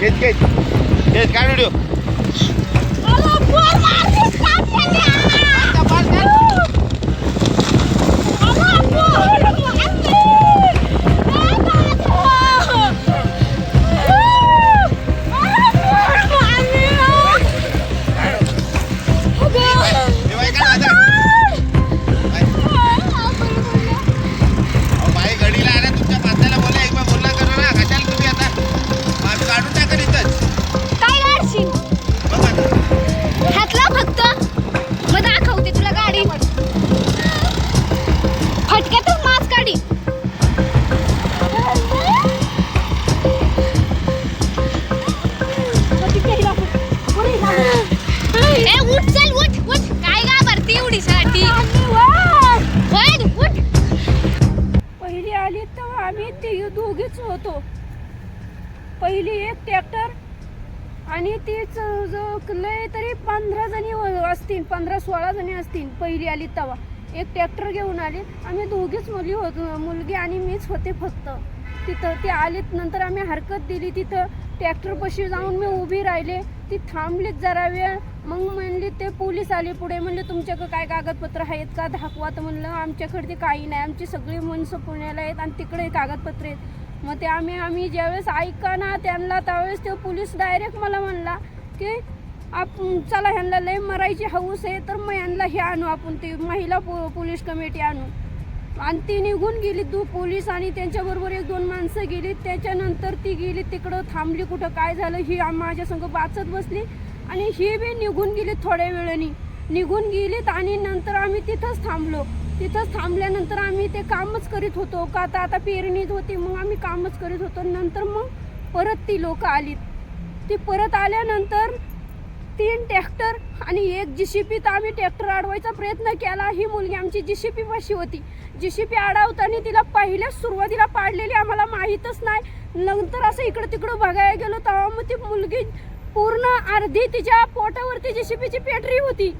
ખેંચ ખેંચ ખેંચ કાઢી દો. दोघीच होतो. पहिली एक ट्रॅक्टर आणि तीच जो लय तरी पंधरा जणी असतील पंधरा सोळा जणी असतील पहिली आली तेव्हा एक ट्रॅक्टर घेऊन आली. आम्ही दोघीच मुली होतो मुलगी आणि मीच होते फक्त. तिथं ते आलीत नंतर आम्ही हरकत दिली. तिथं ट्रॅक्टरपाशी जाऊन मी उभी राहिले. ती थांबलीत जरा वेळ. मग म्हणली ते पोलीस आले पुढे. म्हणले तुमच्याकडे काय कागदपत्र आहेत का? दाखवा तर म्हणलं आमच्याकडे ते काही नाही. आमची सगळी माणसं पुण्याला आहेत आणि तिकडे कागदपत्र आहेत. मग ते आम्ही आम्ही ज्यावेळेस ऐका ना त्यांना त्यावेळेस ते पोलीस डायरेक्ट मला म्हणला की आप चला ह्यांना लय मरायची हौस आहे तर मग ह्यांना हे आणू आपण ते महिला पो पोलीस कमिटी आणू. आणि ती निघून गेली दो पोलीस आणि त्यांच्याबरोबर एक दोन माणसं गेली. त्याच्यानंतर ती गेली तिकडं थांबली कुठं काय झालं ही आम- माझ्या संग वाचत बसली. आणि ही बी निघून गेली थोड्या वेळाने. निघून गेलीत आणि नंतर आम्ही तिथंच थांबलो. तिथंच थांबल्यानंतर आम्ही ते कामच करीत होतो. का आता आता पेरणीत होती मग आम्ही कामच करीत होतो. नंतर मग परत ती लोकं आलीत. ती परत आल्यानंतर तीन ट्रॅक्टर आणि एक जीसीपी तर आम्ही ट्रॅक्टर अडवायचा प्रयत्न केला. ही मुलगी आमची जीसीपी पाशी होती. जीसीपी अडवताना तिला पहिल्याच सुरुवातीला पाडलेली आम्हाला माहीतच नाही. नंतर असं इकडं तिकडं बघायला गेलो तेव्हा मग ती मुलगी पूर्ण अर्धी तिच्या पोटावरती जीसीपीची पेटरी होती.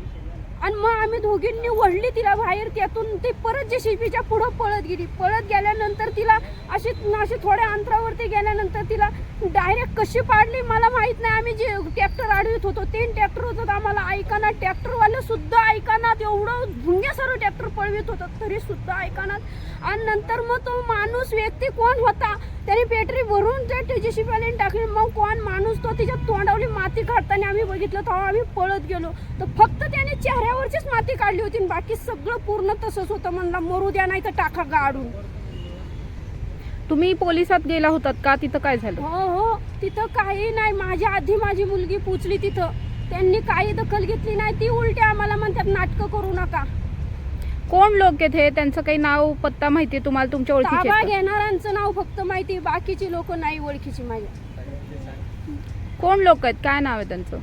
आणि मग आम्ही दोघींनी ओढली तिला बाहेर त्यातून. ती परत जे जेसीबीच्या पुढं पळत गेली. पळत गेल्यानंतर तिला अशी अशी थोड्या अंतरावरती गेल्यानंतर तिला डायरेक्ट कशी पाडली मला माहीत नाही. आम्ही जे ट्रॅक्टर अडवित होतो तीन ट्रॅक्टर होतं आम्हाला ऐकाना ट्रॅक्टरवाले सुद्धा ऐकानात. एवढं भुंग्यासारं ट्रॅक्टर पळवित होतं तरी सुद्धा ऐकानात. आणि नंतर मग तो माणूस व्यक्ती कोण होता? त्याने पेटरी भरून त्या जेसीबीवाल्याने टाकली. मग कोण माणूस तो तिच्या तोंडावली माती काढताना आम्ही बघितलं तेव्हा आम्ही पळत गेलो. तर फक्त त्याने चेहऱ्यावरचीच माती काढली होती बाकी सगळं पूर्ण तसंच होतं म्हणलं मरू द्या नाही तर टाका गाडून. तुम्ही पोलिसात गेला होतात का? तिथं काय झालं? हो हो. तिथं काही नाही. माझ्या आधी माझी मुलगी पोचली तिथं. त्यांनी काही दखल घेतली नाही. ती उलटी आम्हाला म्हणतात नाटकं करू नका. कोण लोक आहेत हे? त्यांचं काही नाव पत्ता माहिती आहे तुम्हाला? तुमच्या ओळखीचे ताबा आहेत का? घेणाऱ्यांचं नाव फक्त माहिती बाकीची लोक नाही ओळखीची माझ्या कोण लोक आहेत? काय नाव आहे त्यांचं?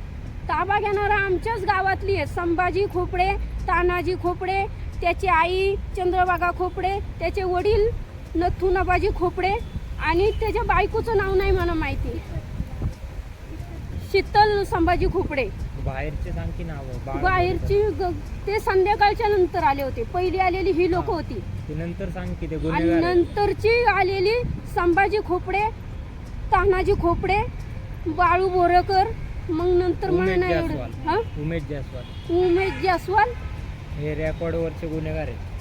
ताबा घेणारा आमच्याच गावातली आहे संभाजी खोपडे तानाजी खोपडे त्याची आई चंद्रबागा खोपडे त्याचे वडील नथुनाबाजी खोपडे आणि त्याच्या बायकोचं नाव नाही मला माहिती. शीतल संभाजी खोपडे. बाहेरचे सांग की नाव बाहेरची ग- ते संध्याकाळच्या नंतर आले होते. पहिली आलेली ही लोक होती. ते नंतर सांग की ते आणि गुन्हेगार आहेत. नंतरची आलेली संभाजी खोपडे तानाजी खोपडे बाळू बोरकर मग नंतर मला उमेश नाही एवढं. जायस्वाल. हा? उमेश जायस्वाल. उमेश जास्वाल हे रेकॉर्ड वरचे गुन्हेगार आहेत.